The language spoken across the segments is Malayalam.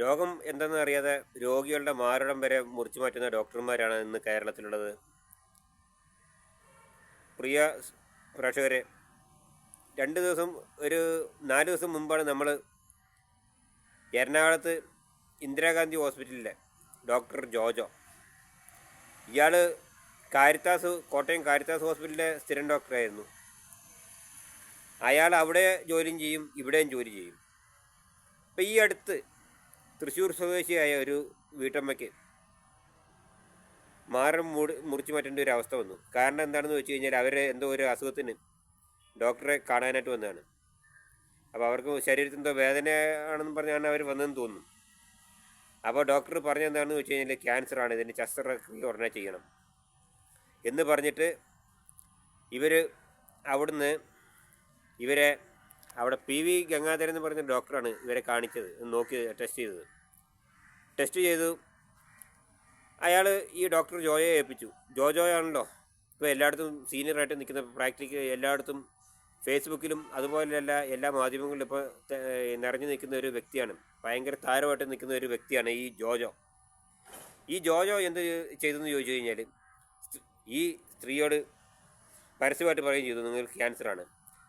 രോഗം എന്തെന്ന് അറിയാതെ രോഗികളുടെ മാരടം വരെ മുറിച്ചു മാറ്റുന്ന ഡോക്ടർമാരാണ് ഇന്ന് കേരളത്തിലുള്ളത്. പ്രിയ പ്രേക്ഷകരെ രണ്ട് ദിവസം ഒരു നാല് ദിവസം മുമ്പാണ് നമ്മൾ എറണാകുളത്ത് ഇന്ദിരാഗാന്ധി ഹോസ്പിറ്റലിലെ ഡോക്ടർ ജോജോ. ഇയാൾ കാരിത്താസ് കോട്ടയം കാരിത്താസ് ഹോസ്പിറ്റലിലെ സ്ഥിരം ഡോക്ടറായിരുന്നു. അയാൾ അവിടെ ജോലിയും ചെയ്യും ഇവിടെയും ജോലി ചെയ്യും. അപ്പം ഈ അടുത്ത് തൃശ്ശൂർ സ്വദേശിയായ ഒരു വീട്ടമ്മയ്ക്ക് മാറം മൂടി മുറിച്ചു മാറ്റേണ്ട ഒരു അവസ്ഥ വന്നു. കാരണം എന്താണെന്ന് വെച്ച് കഴിഞ്ഞാൽ അവർ എന്തോ ഒരു അസുഖത്തിന് ഡോക്ടറെ കാണാനായിട്ട് വന്നതാണ്. അപ്പോൾ അവർക്ക് ശരീരത്തിൽ എന്തോ വേദന ആണെന്ന് പറഞ്ഞാണ് അവർ വന്നതെന്ന് തോന്നുന്നു. അപ്പോൾ ഡോക്ടർ പറഞ്ഞെന്താണെന്ന് വെച്ച് കഴിഞ്ഞാൽ ക്യാൻസറാണ് ഇതിന് ശസ്ത്രക്രിയ ഉടനെ ചെയ്യണം എന്ന് പറഞ്ഞിട്ട് ഇവർ അവിടുന്ന് ഇവരെ അവിടെ പി വി ഗംഗാധരൻ എന്ന് പറഞ്ഞ ഡോക്ടറാണ് ഇവരെ കാണിച്ചത് നോക്കി ടെസ്റ്റ് ചെയ്തത്. ടെസ്റ്റ് ചെയ്തു. അയാൾ ഈ ഡോക്ടർ ജോയെ ഏൽപ്പിച്ചു. ജോജോയാണല്ലോ ഇപ്പോൾ എല്ലായിടത്തും സീനിയറായിട്ട് നിൽക്കുന്ന പ്രാക്ടിക്കൽ എല്ലായിടത്തും ഫേസ്ബുക്കിലും അതുപോലെയല്ല എല്ലാ മാധ്യമങ്ങളിലും ഇപ്പോൾ നിറഞ്ഞു നിൽക്കുന്ന ഒരു വ്യക്തിയാണ്. ഭയങ്കര താരമായിട്ട് നിൽക്കുന്ന ഒരു വ്യക്തിയാണ് ഈ ജോജോ ഈ ജോജോ എന്ത് ചെയ്തെന്ന് ചോദിച്ചു കഴിഞ്ഞാൽ ഈ സ്ത്രീയോട് പരസ്യമായിട്ട് പറയുകയും ചെയ്തു നിങ്ങൾക്ക് ക്യാൻസറാണ്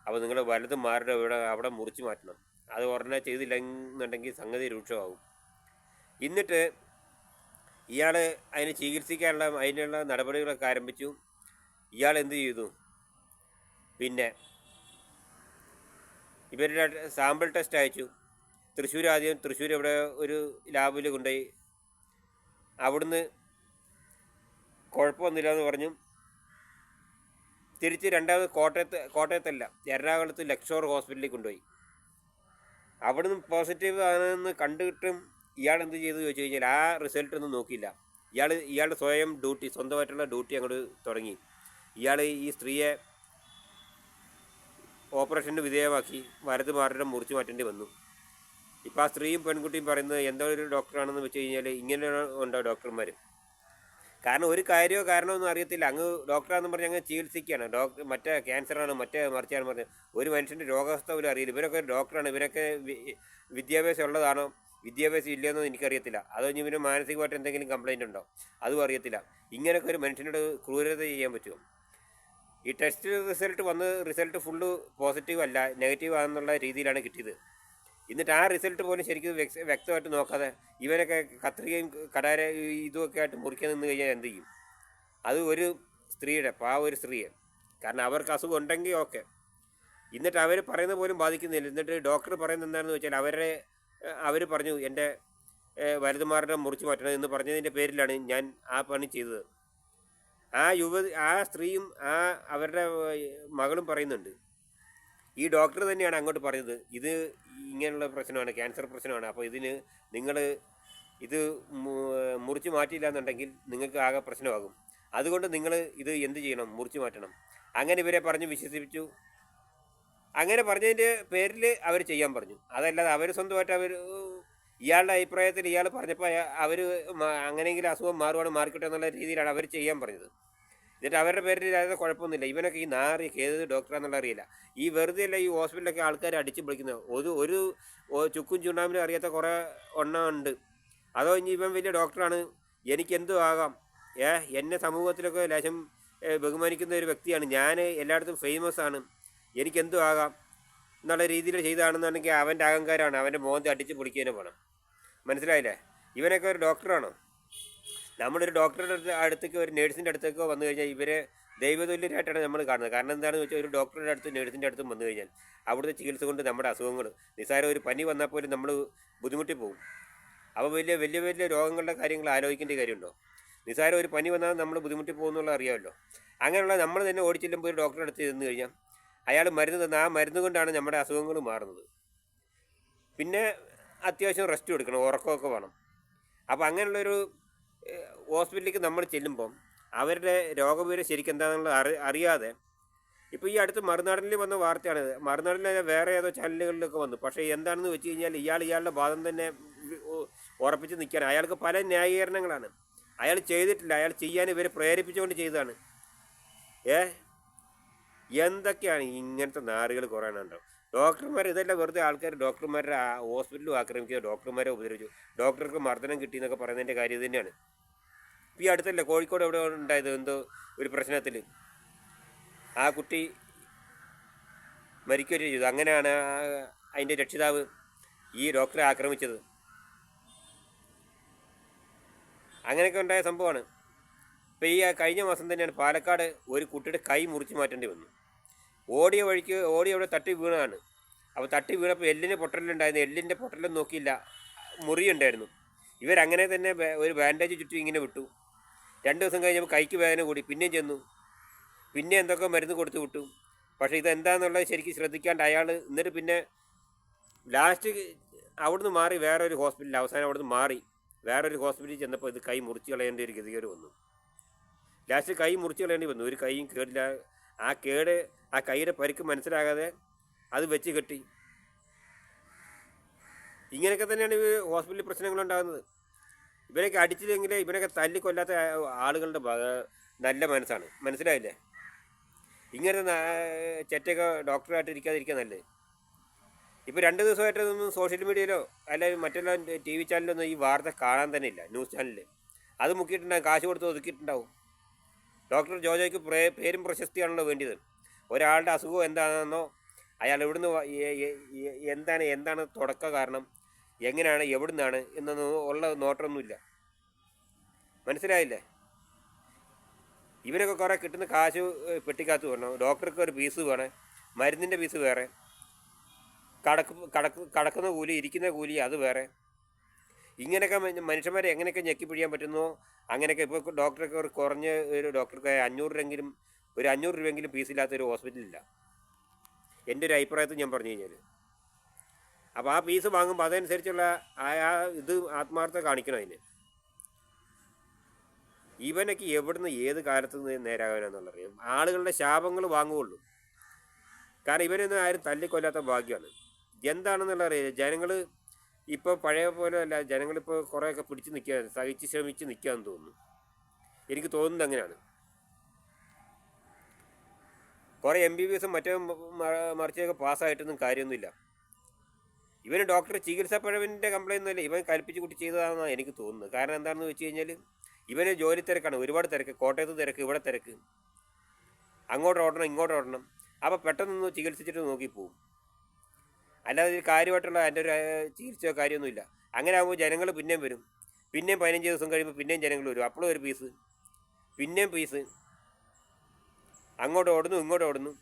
അപ്പോൾ നിങ്ങൾ വലത് മാരുടെ ഇവിടെ അവിടെ മുറിച്ച് മാറ്റണം. അത് ഉടനെ ചെയ്തില്ലെന്നുണ്ടെങ്കിൽ സംഗതി രൂക്ഷമാകും. എന്നിട്ട് ഇയാൾ അതിനെ ചികിത്സിക്കാനുള്ള അതിനുള്ള നടപടികളൊക്കെ ആരംഭിച്ചു. ഇയാൾ എന്ത് ചെയ്തു? പിന്നെ ഇവരുടെ സാമ്പിൾ ടെസ്റ്റ് അയച്ചു. തൃശ്ശൂർ ആദ്യം തൃശ്ശൂർ ഇവിടെ ഒരു ലാബിൽ കൊണ്ടുപോയി. അവിടുന്ന് കുഴപ്പമൊന്നുമില്ല എന്ന് പറഞ്ഞു. തിരിച്ച് രണ്ടാമത് കോട്ടയത്ത് കോട്ടയത്തല്ല എറണാകുളത്ത് ലക്ഷോർ ഹോസ്പിറ്റലിൽ കൊണ്ടുപോയി. അവിടുന്ന് പോസിറ്റീവ് ആണെന്ന് കണ്ടിട്ടും ഇയാൾ എന്ത് ചെയ്തു ചോദിച്ചു കഴിഞ്ഞാൽ ആ റിസൾട്ട് ഒന്നും നോക്കിയില്ല. ഇയാൾ ഇയാളുടെ സ്വയം ഡ്യൂട്ടി സ്വന്തമായിട്ടുള്ള ഡ്യൂട്ടി അങ്ങോട്ട് തുടങ്ങി. ഇയാൾ ഈ സ്ത്രീയെ ഓപ്പറേഷന് വിധേയമാക്കി വലത് മാറിയിട്ട് മുറിച്ച് മാറ്റേണ്ടി വന്നു. ഇപ്പോൾ ആ സ്ത്രീയും പെൺകുട്ടിയും പറയുന്നത് എന്തോ ഒരു ഡോക്ടറാണെന്ന് വെച്ച് കഴിഞ്ഞാൽ ഇങ്ങനെ ഉണ്ടോ ഡോക്ടർമാർ കാരണം ഒരു കാര്യമോ കാരണമൊന്നും അറിയത്തില്ല. അങ്ങ് ഡോക്ടറാന്ന് പറഞ്ഞ് അങ്ങ് ചികിത്സിക്കുകയാണ്. ഡോക്ടർ മറ്റേ ക്യാൻസറാണ് മറ്റേ മറിച്ചാണ് പറഞ്ഞത് ഒരു മനുഷ്യന്റെ രോഗാവസ്ഥ പോലും അറിയില്ല. ഇവരൊക്കെ ഡോക്ടറാണ്. ഇവരൊക്കെ വിദ്യാഭ്യാസം ഉള്ളതാണോ? വിദ്യാഭ്യാസം ഇല്ലയെന്നോ എനിക്കറിയത്തില്ല. അതോ ഇനി ഇവന് മാനസികമായിട്ട് എന്തെങ്കിലും കംപ്ലൈന്റ് ഉണ്ടോ? അതും അറിയത്തില്ല. ഇങ്ങനെയൊക്കെ ഒരു മനുഷ്യനോട് ക്രൂരത ചെയ്യാൻ പറ്റുമോ? ഈ ടെസ്റ്റ് റിസൾട്ട് വന്ന് റിസൾട്ട് ഫുള്ള് പോസിറ്റീവ് അല്ല നെഗറ്റീവ് ആണെന്നുള്ള രീതിയിലാണ് കിട്ടിയത്. എന്നിട്ട് ആ റിസൾട്ട് പോലും ശരിക്കും വ്യക്തമായിട്ട് നോക്കാതെ ഇവനൊക്കെ കത്രികയും കടാര ഇതുമൊക്കെ ആയിട്ട് മുറിക്കാൻ നിന്ന് കഴിഞ്ഞാൽ എന്ത് ചെയ്യും? അത് ഒരു സ്ത്രീയുടെ പാ ഒരു സ്ത്രീയെ. കാരണം അവർക്ക് അസുഖം ഉണ്ടെങ്കിൽ ഓക്കെ. എന്നിട്ട് അവർ പറയുന്ന പോലും ബാധിക്കുന്നില്ല. എന്നിട്ട് ഡോക്ടർ പറയുന്നത് എന്താണെന്ന് വെച്ചാൽ അവരെ അവർ പറഞ്ഞു എന്റെ വലുതുമാരുടെ മുറിച്ച് മാറ്റണം എന്ന് പറഞ്ഞതിന്റെ പേരിലാണ് ഞാൻ ആ പണി ചെയ്തത്. ആ യുവതി ആ സ്ത്രീയും ആ അവരുടെ മകളും പറയുന്നുണ്ട്. ഈ ഡോക്ടർ തന്നെയാണ് അങ്ങോട്ട് പറഞ്ഞത്. ഇത് ഇങ്ങനെയുള്ള പ്രശ്നമാണ് ക്യാൻസർ പ്രശ്നമാണ്. അപ്പോൾ ഇതിന് നിങ്ങൾ ഇത് മുറിച്ച് മാറ്റിയില്ല എന്നുണ്ടെങ്കിൽ നിങ്ങൾക്ക് ആകെ പ്രശ്നമാകും. അതുകൊണ്ട് നിങ്ങൾ ഇത് എന്ത് ചെയ്യണം? മുറിച്ച് മാറ്റണം. അങ്ങനെ ഇവരെ പറഞ്ഞ് വിശ്വസിപ്പിച്ചു. അങ്ങനെ പറഞ്ഞതിന്റെ പേരിൽ അവർ ചെയ്യാൻ പറഞ്ഞു. അതല്ലാതെ അവർ സ്വന്തമായിട്ട് അവർ ഇയാളുടെ അഭിപ്രായത്തിൽ ഇയാൾ പറഞ്ഞപ്പോൾ അവർ അങ്ങനെയെങ്കിലും അസുഖം മാറുവാണ് മാറിക്കട്ടെ എന്നുള്ള രീതിയിലാണ് അവർ ചെയ്യാൻ പറഞ്ഞത്. എന്നിട്ട് അവരുടെ പേരിൽ അതായത് കുഴപ്പമൊന്നുമില്ല. ഇവനൊക്കെ ഈ നാറി ഏത് ഡോക്ടറാന്നുള്ള അറിയില്ല. ഈ വെറുതെ അല്ല ഈ ഹോസ്പിറ്റലിലൊക്കെ ആൾക്കാർ അടിച്ച് വിളിക്കുന്നത് ഒരു ഒരു ചുക്കും ചുണ്ണാമ്പിനും അറിയാത്ത കുറേ എണ്ണം ഉണ്ട്. അതോ ഇനി ഇവൻ വലിയ ഡോക്ടറാണ് എനിക്കെന്തു ആകാം. ഏ എന്നെ സമൂഹത്തിലൊക്കെ ലേശം ബഹുമാനിക്കുന്ന ഒരു വ്യക്തിയാണ്. ഞാൻ എല്ലായിടത്തും ഫേമസ് ആണ്. എനിക്കെന്തു ആകാം. എന്നുള്ള രീതിയിൽ ചെയ്താണെന്നുണ്ടെങ്കിൽ അവന്റെ അഹങ്കാരമാണ്. അവന്റെ മോന്തി അടിച്ച് പൊളിക്കുന്നതിന് പോകണം മനസ്സിലായില്ലേ? ഇവനൊക്കെ ഒരു ഡോക്ടറാണോ നമ്മളൊരു ഡോക്ടറുടെ അടുത്തേക്കോ ഒരു നേഴ്സിന്റെ അടുത്തേക്കോ വന്നു കഴിഞ്ഞാൽ ഇവരെ ദൈവതുല്യരായിട്ടാണ് നമ്മൾ കാണുന്നത്. കാരണം എന്താണെന്ന് വെച്ചാൽ ഒരു ഡോക്ടറുടെ അടുത്ത് നേഴ്സിന്റെ അടുത്തും വന്നു കഴിഞ്ഞാൽ അവിടുത്തെ ചികിത്സ കൊണ്ട് നമ്മുടെ അസുഖങ്ങൾ നിസ്സാരം ഒരു പനി വന്നാൽ പോലും നമ്മൾ ബുദ്ധിമുട്ടി പോകും. അപ്പോൾ വലിയ വലിയ വലിയ രോഗങ്ങളുടെ കാര്യങ്ങൾ ആലോചിക്കേണ്ട കാര്യമുണ്ടോ? നിസ്സാരം ഒരു പനി വന്നാൽ നമ്മൾ ബുദ്ധിമുട്ടി പോകുന്നുള്ള അറിയാമല്ലോ. അങ്ങനെയുള്ള നമ്മൾ തന്നെ ഓടിച്ചെല്ലുമ്പോൾ ഒരു ഡോക്ടറെ അടുത്ത് ചെന്ന് കഴിഞ്ഞാൽ അയാൾ മരുന്ന് തന്ന ആ മരുന്ന് കൊണ്ടാണ് നമ്മുടെ അസുഖങ്ങൾ മാറുന്നത്. പിന്നെ അത്യാവശ്യം റെസ്റ്റ് കൊടുക്കണം ഉറക്കമൊക്കെ വേണം. അപ്പോൾ അങ്ങനെയുള്ളൊരു ഹോസ്പിറ്റലിലേക്ക് നമ്മൾ ചെല്ലുമ്പം അവരുടെ രോഗവിവരം ശരിക്കും എന്താണെന്നുള്ളത് അറി അറിയാതെ ഇപ്പോൾ ഈ അടുത്ത് മറുനാടിൽ വന്ന വാർത്തയാണിത്. മറുനാടനിൽ വേറെ ഏതോ ചാനലുകളിലൊക്കെ വന്നു. പക്ഷേ എന്താണെന്ന് വെച്ച് കഴിഞ്ഞാൽ ഇയാൾ ഇയാളുടെ വാദം തന്നെ ഉറപ്പിച്ച് നിൽക്കുകയാണ്. അയാൾക്ക് പല ന്യായീകരണങ്ങളാണ്. അയാൾ ചെയ്തിട്ടില്ല. അയാൾ ചെയ്യാൻ ഇവരെ പ്രേരിപ്പിച്ചുകൊണ്ട് ചെയ്തതാണ്. ഏ? എന്തൊക്കെയാണ് ഇങ്ങനത്തെ നാറുകൾ കുറേ ഉണ്ടോ ഡോക്ടർമാർ ഇതെല്ലാം വെറുതെ ആൾക്കാർ ഡോക്ടർമാരുടെ ഹോസ്പിറ്റലും ആക്രമിക്കുക ഡോക്ടർമാരെ ഉപദ്രവിച്ചു. ഡോക്ടർക്ക് മർദ്ദനം കിട്ടി എന്നൊക്കെ പറയുന്നതിന്റെ കാര്യം തന്നെയാണ്. ഈ അടുത്തല്ലേ കോഴിക്കോട് എവിടെ ഉണ്ടായത്? എന്തോ ഒരു പ്രശ്നത്തിൽ ആ കുട്ടി മരിക്കുകയും ചെയ്തു. അങ്ങനെയാണ് അതിന്റെ രക്ഷിതാവ് ഈ ഡോക്ടറെ ആക്രമിച്ചത്. അങ്ങനെയൊക്കെ ഉണ്ടായ സംഭവമാണ്. ഇപ്പോൾ ഈ കഴിഞ്ഞ മാസം തന്നെയാണ് പാലക്കാട് ഒരു കുട്ടിയുടെ കൈ മുറിച്ച് മാറ്റേണ്ടി വന്നു. ഓടിയ വഴിക്ക് ഓടി അവിടെ തട്ടി വീണതാണ്. അപ്പോൾ തട്ടി വീണപ്പോൾ എല്ലിന്റെ പൊട്ടലുണ്ടായിരുന്നു. എല്ലിന്റെ പൊട്ടലും നോക്കിയില്ല. മുറിയുണ്ടായിരുന്നു. ഇവരങ്ങനെ തന്നെ ഒരു ബാൻഡേജ് ചുറ്റും ഇങ്ങനെ വിട്ടു. രണ്ട് ദിവസം കഴിഞ്ഞപ്പോൾ കൈക്ക് വേദന കൂടി. പിന്നെയും ചെന്നു. പിന്നെ എന്തൊക്കെ മരുന്ന് കൊടുത്തു വിട്ടു. പക്ഷേ ഇതെന്താണെന്നുള്ളത് ശരിക്കും ശ്രദ്ധിക്കാണ്ട് അയാൾ എന്നിട്ട് പിന്നെ ലാസ്റ്റ് അവിടുന്ന് മാറി വേറൊരു ഹോസ്പിറ്റലിൽ അവസാനം അവിടുന്ന് മാറി വേറൊരു ഹോസ്പിറ്റലിൽ ചെന്നപ്പോൾ ഇത് കൈ മുറിച്ച് കളയേണ്ട ഒരു ഗതികേട് വന്നു. ലാസ്റ്റ് കൈ മുറിച്ച് കളയേണ്ടി വന്നു. ഒരു കൈയും കേടില്ല ആ കേട് ആ കൈയുടെ പരിക്ക് മനസ്സിലാകാതെ അത് വെച്ച് കെട്ടി. ഇങ്ങനെയൊക്കെ തന്നെയാണ് ഈ ഹോസ്പിറ്റലിൽ പ്രശ്നങ്ങളുണ്ടാകുന്നത്. ഇവരൊക്കെ അടിച്ചില്ലെങ്കിൽ ഇവരൊക്കെ തല്ലിക്കൊല്ലാത്ത ആളുകളുടെ നല്ല മനസ്സാണ്. മനസ്സിലായില്ലേ? ഇങ്ങനത്തെ നാ- ചെറ്റൊക്കെ ഡോക്ടറായിട്ട് ഇരിക്കാതിരിക്കുക നല്ലത് ഇപ്പോൾ രണ്ട് ദിവസമായിട്ടൊന്നും സോഷ്യൽ മീഡിയയിലോ അല്ലെങ്കിൽ മറ്റെല്ലാം ടി വി ചാനലിലൊന്നും ഈ വാർത്ത കാണാൻ തന്നെ ഇല്ല ന്യൂസ് ചാനലിൽ അത് മുക്കിയിട്ടുണ്ടാകും കാശ് കൊടുത്ത് ഒതുക്കിയിട്ടുണ്ടാവും. ഡോക്ടർ ജോജോയ്ക്ക് പ്രേ- പേരും പ്രശസ്തിയാണല്ലോ വേണ്ടിയത്. ഒരാളുടെ അസുഖം എന്താണെന്നോ അയാൾ എവിടുന്ന് എന്താണ് എന്താണ് തുടക്ക കാരണം എങ്ങനെയാണ് എവിടുന്നാണ് എന്നൊന്നും ഉള്ള നോട്ടമൊന്നുമില്ല മനസ്സിലായില്ലേ? ഇവരൊക്കെ കുറേ കിട്ടുന്ന കാശ് പെട്ടിക്കകത്ത് വേണം ഡോക്ടർക്ക് ഒരു പീസ് വേണം. മരുന്നിന്റെ പീസ് വേറെ. കടക്ക് കടക്ക് കടക്കുന്ന കൂലി ഇരിക്കുന്ന കൂലി അത് വേറെ. ഇങ്ങനെയൊക്കെ മനുഷ്യന്മാരെ എങ്ങനെയൊക്കെ ഞെക്കി പിടിക്കാൻ പറ്റുന്നോ? അങ്ങനെയൊക്കെ ഇപ്പോൾ ഡോക്ടർക്ക് ഒരു കുറഞ്ഞ ഒരു ഡോക്ടർക്ക് അഞ്ഞൂറ് രൂപയെങ്കിലും ഒരു അഞ്ഞൂറ് രൂപയെങ്കിലും ഫീസില്ലാത്ത ഒരു ഹോസ്പിറ്റലില്ല. എന്റെ ഒരു അഭിപ്രായത്തിൽ ഞാൻ പറഞ്ഞു കഴിഞ്ഞാൽ അപ്പോൾ ആ ഫീസ് വാങ്ങുമ്പോൾ അതനുസരിച്ചുള്ള ആ ഇത് ആത്മാർത്ഥത കാണിക്കണം അതിന്. ഇവനൊക്കെ എവിടുന്ന് ഏത് കാലത്ത് നിന്ന് നേരാകാനെന്നുള്ളറിയാം. ആളുകളുടെ ശാപങ്ങൾ വാങ്ങുകയുള്ളൂ കാരണം ഇവനൊന്നും ആരും തല്ലിക്കൊല്ലാത്ത ഭാഗ്യമാണ്. എന്താണെന്നുള്ള അറിയില്ല ജനങ്ങൾ ഇപ്പോൾ പഴയ പോലെ അല്ല ജനങ്ങളിപ്പോൾ കുറേയൊക്കെ പിടിച്ച് നിൽക്കുക സഹിച്ച് ശ്രമിച്ച് നിൽക്കുകയെന്ന് തോന്നുന്നു. എനിക്ക് തോന്നുന്നത് അങ്ങനെയാണ്. കുറേ എം ബി ബി എസും മറ്റേ മറിച്ചൊക്കെ പാസ്സായിട്ടൊന്നും കാര്യമൊന്നുമില്ല. ഇവന് ഡോക്ടർ ചികിത്സാ പഴവിന്റെ കംപ്ലൈന്റ് ഒന്നുമില്ല. ഇവൻ കൽപ്പിച്ച് കുട്ടി ചെയ്തതാണെന്നാണ് എനിക്ക് തോന്നുന്നത്. കാരണം എന്താണെന്ന് വെച്ച് കഴിഞ്ഞാൽ ഇവന് ജോലി തിരക്കാണ് ഒരുപാട് തിരക്ക് കോട്ടയത്ത് തിരക്ക് ഇവിടെ തിരക്ക്. അങ്ങോട്ട് ഓടണം ഇങ്ങോട്ട് ഓടണം. അപ്പോൾ പെട്ടെന്നൊന്ന് ചികിത്സിച്ചിട്ട് നോക്കിപ്പോവും അല്ലാതെ ഒരു കാര്യമായിട്ടുള്ള അതിന്റെ ഒരു ചികിത്സയോ കാര്യമൊന്നുമില്ല. അങ്ങനെ ആകുമ്പോൾ ജനങ്ങൾ പിന്നെയും വരും. പിന്നെയും പതിനഞ്ച് ദിവസം കഴിയുമ്പോൾ പിന്നെയും ജനങ്ങൾ വരും. അപ്പോഴും ഒരു പീസ്. പിന്നെയും പീസ്. അങ്ങോട്ട് ഓടുന്നു ഇങ്ങോട്ട് ഓടുന്നു.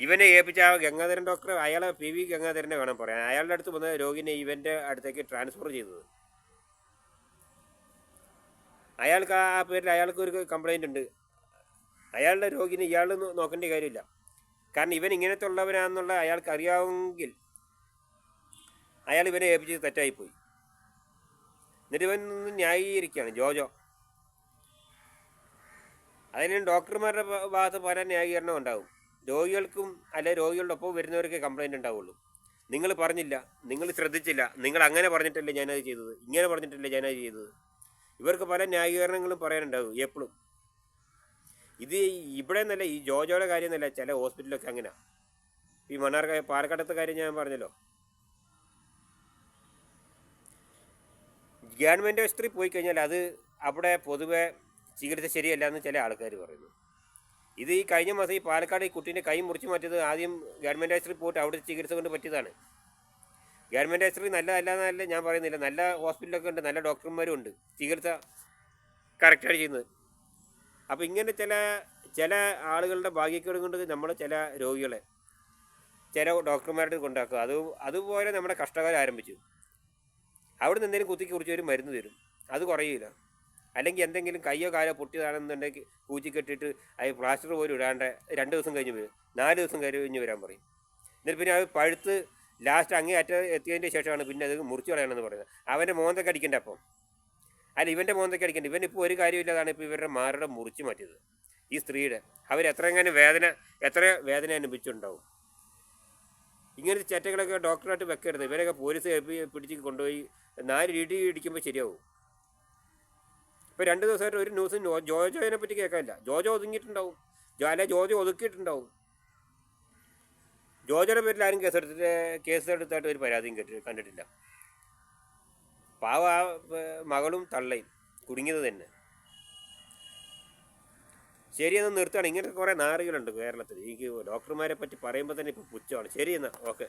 ഇവനെ ഏൽപ്പിച്ച ആ ഗംഗാധരൻ ഡോക്ടർ അയാളെ പി വി ഗംഗാധരനെ വേണം പറയാൻ. അയാളുടെ അടുത്ത് വന്ന രോഗിനെ ഇവന്റെ അടുത്തേക്ക് ട്രാൻസ്ഫർ ചെയ്തത്. അയാൾക്ക് ആ പേരിൽ അയാൾക്ക് ഒരു കംപ്ലൈന്റ് ഉണ്ട്. അയാളുടെ രോഗിനെ ഇയാൾ നോക്കേണ്ട കാര്യമില്ല. കാരണം ഇവൻ ഇങ്ങനത്തെ ഉള്ളവനാണെന്നുള്ള അയാൾക്ക് അറിയാമെങ്കിൽ അയാൾ ഇവനെ ഏൽപ്പിച്ചത് തെറ്റായിപ്പോയി. എന്നിട്ട് ഇവൻ നിന്ന് ന്യായീകരിക്കുകയാണ് ജോജോ. അതിന് ഡോക്ടർമാരുടെ ഭാഗത്ത് പല ന്യായീകരണം ഉണ്ടാവും. രോഗികൾക്കും അല്ലെ രോഗികളുടെ ഒപ്പം വരുന്നവർക്ക് കംപ്ലൈന്റ് ഉണ്ടാവുള്ളൂ. നിങ്ങൾ പറഞ്ഞില്ല നിങ്ങൾ ശ്രദ്ധിച്ചില്ല നിങ്ങൾ അങ്ങനെ പറഞ്ഞിട്ടല്ലേ ഞാനത് ചെയ്തത് ഇങ്ങനെ പറഞ്ഞിട്ടല്ലേ ഞാനത് ചെയ്തത്. ഇവർക്ക് പല ന്യായീകരണങ്ങളും പറയാനുണ്ടാവും എപ്പോഴും ഇത് ഇവിടെ നിന്നല്ല ഈ ജോജോയുടെ കാര്യം എന്നല്ല ചില ഹോസ്പിറ്റലൊക്കെ അങ്ങനെ. ഈ മണ്ണാർ പാലക്കാട്ടത്തെ കാര്യം ഞാൻ പറഞ്ഞല്ലോ. ഗവൺമെന്റ് ആശുപത്രി പോയി കഴിഞ്ഞാൽ അത് അവിടെ പൊതുവെ ചികിത്സ ശരിയല്ല എന്ന് ചില ആൾക്കാർ പറയുന്നു. ഇത് ഈ കഴിഞ്ഞ മാസം ഈ പാലക്കാട് ഈ കുട്ടീന്റെ കൈ മുറിച്ച് മാറ്റിയത് ആദ്യം ഗവൺമെന്റ് ആശുപത്രി പോയിട്ട് അവിടെ ചികിത്സ കൊണ്ട് പറ്റിയതാണ്. ഗവൺമെന്റ് ആശുപത്രി നല്ലതല്ല എന്നല്ല ഞാൻ പറയുന്നില്ല. നല്ല ഹോസ്പിറ്റലൊക്കെ ഉണ്ട് നല്ല ഡോക്ടർമാരും ഉണ്ട്. ചികിത്സ കറക്റ്റായിട്ട് ചെയ്യുന്നത്. അപ്പോൾ ഇങ്ങനെ ചില ചില ആളുകളുടെ ഭാഗ്യക്കേട് കൊണ്ട് നമ്മൾ ചില രോഗികളെ ചില ഡോക്ടർമാരുടെ കൊണ്ടാക്കുക. അത് അതുപോലെ നമ്മുടെ കഷ്ടകാലം ആരംഭിച്ചു. അവിടെ നിന്ന് എന്തെങ്കിലും കുത്തിക്ക് കുറിച്ച് ഒരു മരുന്ന് തരും. അത് കുറയില്ല അല്ലെങ്കിൽ എന്തെങ്കിലും കയ്യോ കാലോ പൊട്ടിയതാണെന്നുണ്ടെങ്കിൽ പൂച്ചി കെട്ടിയിട്ട് അത് പ്ലാസ്റ്റർ പോലും ഇടാണ്ട് രണ്ട് ദിവസം കഴിഞ്ഞ് വരും. നാല് ദിവസം കഴിഞ്ഞ് വരാൻ പറയും. എന്നിട്ട് പിന്നെ അത് പഴുത്ത് ലാസ്റ്റ് അങ്ങേ അറ്റ എത്തിയതിന്റെ ശേഷമാണ് പിന്നെ അത് മുറിച്ച് കളയണമെന്ന് പറയുന്നത്. അവന്റെ മോന്തൊക്കെ അടിക്കേണ്ട അപ്പം? അല്ല ഇവന്റെ മോന്തൊക്കെ അടിക്കണ്ട. ഇവൻ ഇപ്പോൾ ഒരു കാര്യമില്ലാതാണ് ഇപ്പോൾ ഇവരുടെ മാരുടെ മുറിച്ച് മാറ്റിയത്. ഈ സ്ത്രീയുടെ. എങ്ങനെ വേദന എത്ര വേദന അനുഭവിച്ചിട്ടുണ്ടാവും. ഇങ്ങനെ ചെറ്റകളൊക്കെ ഡോക്ടറായിട്ട് വെക്കരുത്. ഇവരൊക്കെ പോലീസ് പിടിച്ച് കൊണ്ടുപോയി നാല് രീതി ഇടിക്കുമ്പോൾ ശരിയാവും. ഇപ്പോൾ രണ്ട് ദിവസമായിട്ട് ഒരു ന്യൂസ് ജോജോയിനെ ജോജോയെ പറ്റി കേൾക്കാനില്ല. ജോജോ ഒതുങ്ങിയിട്ടുണ്ടാവും. അല്ലെ ജോജോ ഒതുക്കിയിട്ടുണ്ടാവും. ജോജോയുടെ പേരിൽ ആരും കേസെടുത്തിട്ട് കേസെടുത്തായിട്ട് ഒരു പരാതിയും കേട്ടി കണ്ടിട്ടില്ല. പാവ മകളും തള്ളയും. കുടുങ്ങിയത് തന്നെ. ശരി എന്നാൽ നിർത്തുകയാണ്. ഇങ്ങനത്തെ കുറേ നാറുകളുണ്ട് കേരളത്തിൽ. എനിക്ക് ഡോക്ടർമാരെ പറ്റി പറയുമ്പോൾ തന്നെ ഇപ്പോൾ പുച്ഛമാണ്. ശരി എന്നാൽ ഓക്കെ.